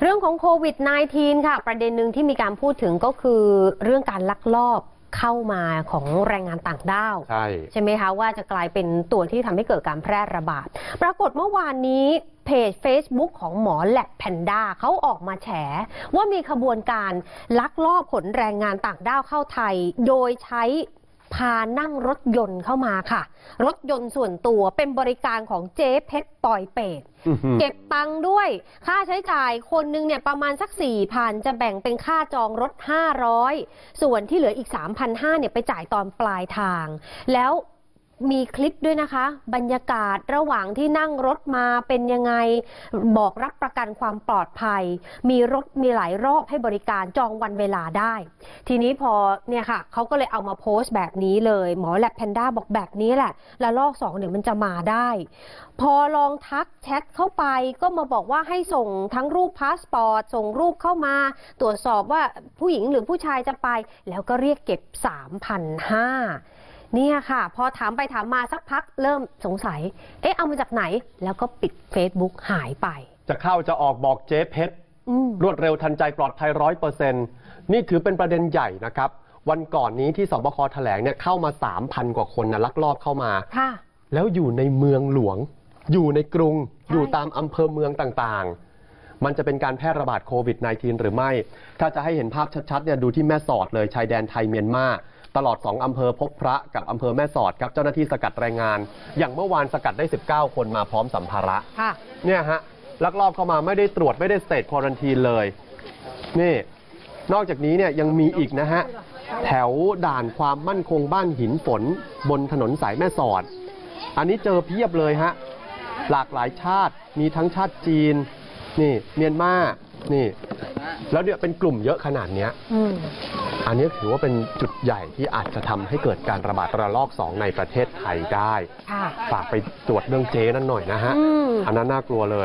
เรื่องของโควิด -19 ค่ะ ประเด็นหนึ่งที่มีการพูดถึงก็คือเรื่องการลักลอบเข้ามาของแรงงานต่างด้าว ใช่ใช่ไหมคะ ว่าจะกลายเป็นตัวที่ทำให้เกิดการแพร่ระบาด ปรากฏเมื่อวานนี้เพจ Facebook ของหมอแลบแพนด้าเขาออกมาแฉ ว่ามีขบวนการลักลอบขนแรงงานต่างด้าวเข้าไทย โดยใช้ พานั่งรถยนต์เข้ามาค่ะ รถยนต์ส่วนตัวเป็นบริการของเจ๊เพชรปอยเป็ดอื้อหือเก็บตังค์ด้วย ค่าใช้จ่ายคนหนึงเนี่ยประมาณสัก4 0 0 0จะแบ่งเป็นค่าจองรถ500ส่วนที่เหลืออีก3,500เนี่ยไปจ่ายตอนปลายทาง แล้ว มีคลิปด้วยนะคะ บรรยากาศระหว่างที่นั่งรถมาเป็นยังไง บอกรับประกันความปลอดภัย มีรถมีหลายรอบให้บริการจองวันเวลาได้ ทีนี้พอเนี่ยค่ะเขาก็เลยเอามาโพสต์แบบนี้เลย หมอแลบแพนด้าบอกแบบนี้แหละล้วลอกสองเดี๋ยวมันจะมาได้ พอลองทักแชทเข้าไปก็มาบอกว่าให้ส่งทั้งรูปพาสปอร์ตส่งรูปเข้ามา ตรวจสอบว่าผู้หญิงหรือผู้ชายจะไป แล้วก็เรียกเก็บ 3,500 เนี่ยค่ะ พอถามไปถามมาสักพักเริ่มสงสัย เอ๊ะ เอามาจากไหน แล้วก็ปิด Facebook หายไป จะเข้าจะออกบอกเจ๊เพชรอืมรวดเร็วทันใจปลอดภัยร้อยเปอร์เซ็นต์นี่ถือเป็นประเด็นใหญ่นะครับ วันก่อนนี้ที่สบคแถลงเนี่ยเข้ามา 3,000 กว่าคนนะลักลอบเข้ามาค่ะแล้วอยู่ในเมืองหลวง อยู่ในกรุงใช่อยู่ตามอำเภอเมืองต่างๆ มันจะเป็นการแพร่ระบาดโควิด -19 หรือไม่ ถ้าจะให้เห็นภาพชัดๆเนี่ยดูที่แม่สอดเลยชายแดนไทยเมียนมา ตลอด 2 อำเภอพบพระกับอำเภอแม่สอดครับเจ้าหน้าที่สกัดแรงงาน อย่างเมื่อวานสกัดได้ 19 คนมาพร้อมสัมภาระค่ะ เนี่ยฮะลักลอบเข้ามาไม่ได้ตรวจไม่ได้สเตทควอรันทีนเลย นี่ นอกจากนี้เนี่ยยังมีอีกนะฮะ แถวด่านความมั่นคงบ้านหินฝน บนถนนสายแม่สอด อันนี้เจอเพียบเลยฮะ หลากหลายชาติมีทั้งชาติจีน นี่เมียนมานี่ แล้วเนี่ยเป็นกลุ่มเยอะขนาดเนี้ยอืม อันนี้ถือว่าเป็นจุดใหญ่ที่อาจจะทำให้เกิดการระบาดระลอก 2 ในประเทศไทยได้ ค่ะ ฝากไปตรวจเรื่องเจนั่นหน่อยนะฮะ อืม อันนั้นน่ากลัวเลย